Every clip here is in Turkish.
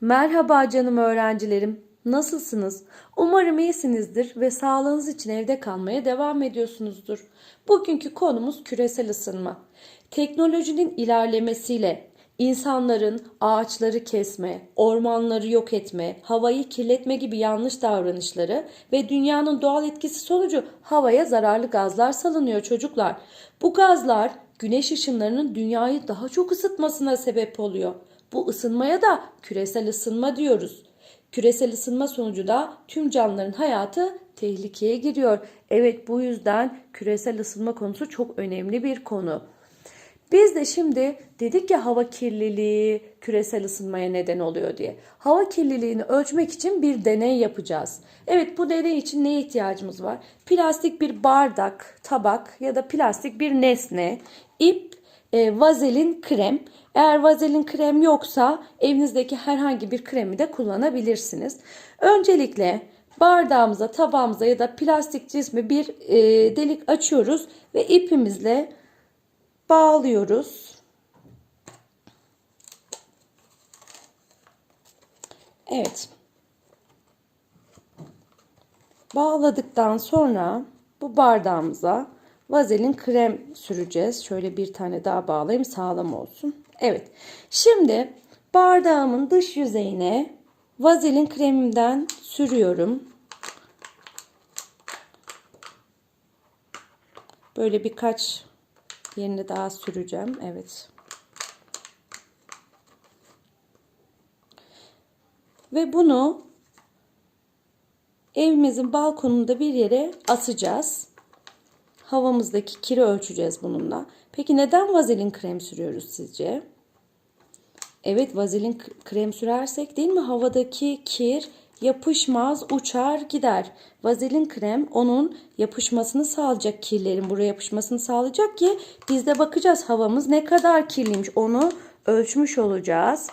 Merhaba canım öğrencilerim. Nasılsınız? Umarım iyisinizdir ve sağlığınız için evde kalmaya devam ediyorsunuzdur. Bugünkü konumuz küresel ısınma. Teknolojinin ilerlemesiyle insanların ağaçları kesme, ormanları yok etme, havayı kirletme gibi yanlış davranışları ve dünyanın doğal etkisi sonucu havaya zararlı gazlar salınıyor çocuklar. Bu gazlar güneş ışınlarının dünyayı daha çok ısıtmasına sebep oluyor. Bu ısınmaya da küresel ısınma diyoruz. Küresel ısınma sonucu da tüm canlıların hayatı tehlikeye giriyor. Evet bu yüzden küresel ısınma konusu çok önemli bir konu. Biz de şimdi dedik ya hava kirliliği küresel ısınmaya neden oluyor diye. Hava kirliliğini ölçmek için bir deney yapacağız. Evet bu deney için neye ihtiyacımız var? Plastik bir bardak, tabak ya da plastik bir nesne, ip, e, vazelin krem. Eğer vazelin krem yoksa evinizdeki herhangi bir kremi de kullanabilirsiniz. Öncelikle bardağımıza, tabağımıza ya da plastik cismi bir e, delik açıyoruz ve ipimizle bağlıyoruz. Evet. Bağladıktan sonra bu bardağımıza vazelin krem süreceğiz. Şöyle bir tane daha bağlayayım sağlam olsun. Evet. Şimdi bardağımın dış yüzeyine vazelin kremimden sürüyorum. Böyle birkaç yerini daha süreceğim. Evet. Ve bunu evimizin balkonunda bir yere asacağız. Havamızdaki kiri ölçeceğiz bununla. Peki neden vazelin krem sürüyoruz sizce? Evet vazelin krem sürersek değil mi havadaki kir yapışmaz, uçar, gider. Vazelin krem onun yapışmasını sağlayacak kirlerin buraya yapışmasını sağlayacak ki biz de bakacağız havamız ne kadar kirliymiş onu ölçmüş olacağız.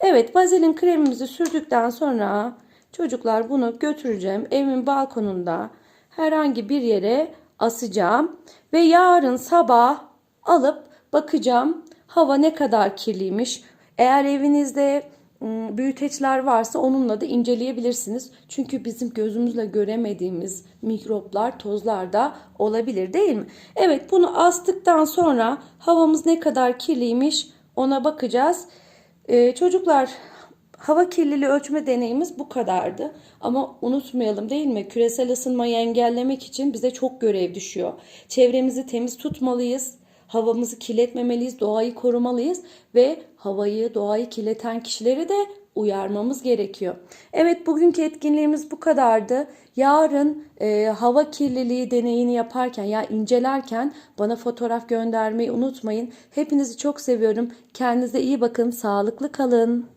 Evet vazelin kremimizi sürdükten sonra çocuklar bunu götüreceğim evimin balkonunda herhangi bir yere asacağım ve yarın sabah alıp bakacağım hava ne kadar kirliymiş. Eğer evinizde ım, büyüteçler varsa onunla da inceleyebilirsiniz. Çünkü bizim gözümüzle göremediğimiz mikroplar, tozlar da olabilir değil mi? Evet bunu astıktan sonra havamız ne kadar kirliymiş ona bakacağız. Ee, çocuklar hava kirliliği ölçme deneyimiz bu kadardı. Ama unutmayalım değil mi? Küresel ısınmayı engellemek için bize çok görev düşüyor. Çevremizi temiz tutmalıyız. Havamızı kirletmemeliyiz, doğayı korumalıyız ve havayı, doğayı kirleten kişileri de uyarmamız gerekiyor. Evet bugünkü etkinliğimiz bu kadardı. Yarın e, hava kirliliği deneyini yaparken ya incelerken bana fotoğraf göndermeyi unutmayın. Hepinizi çok seviyorum. Kendinize iyi bakın, sağlıklı kalın.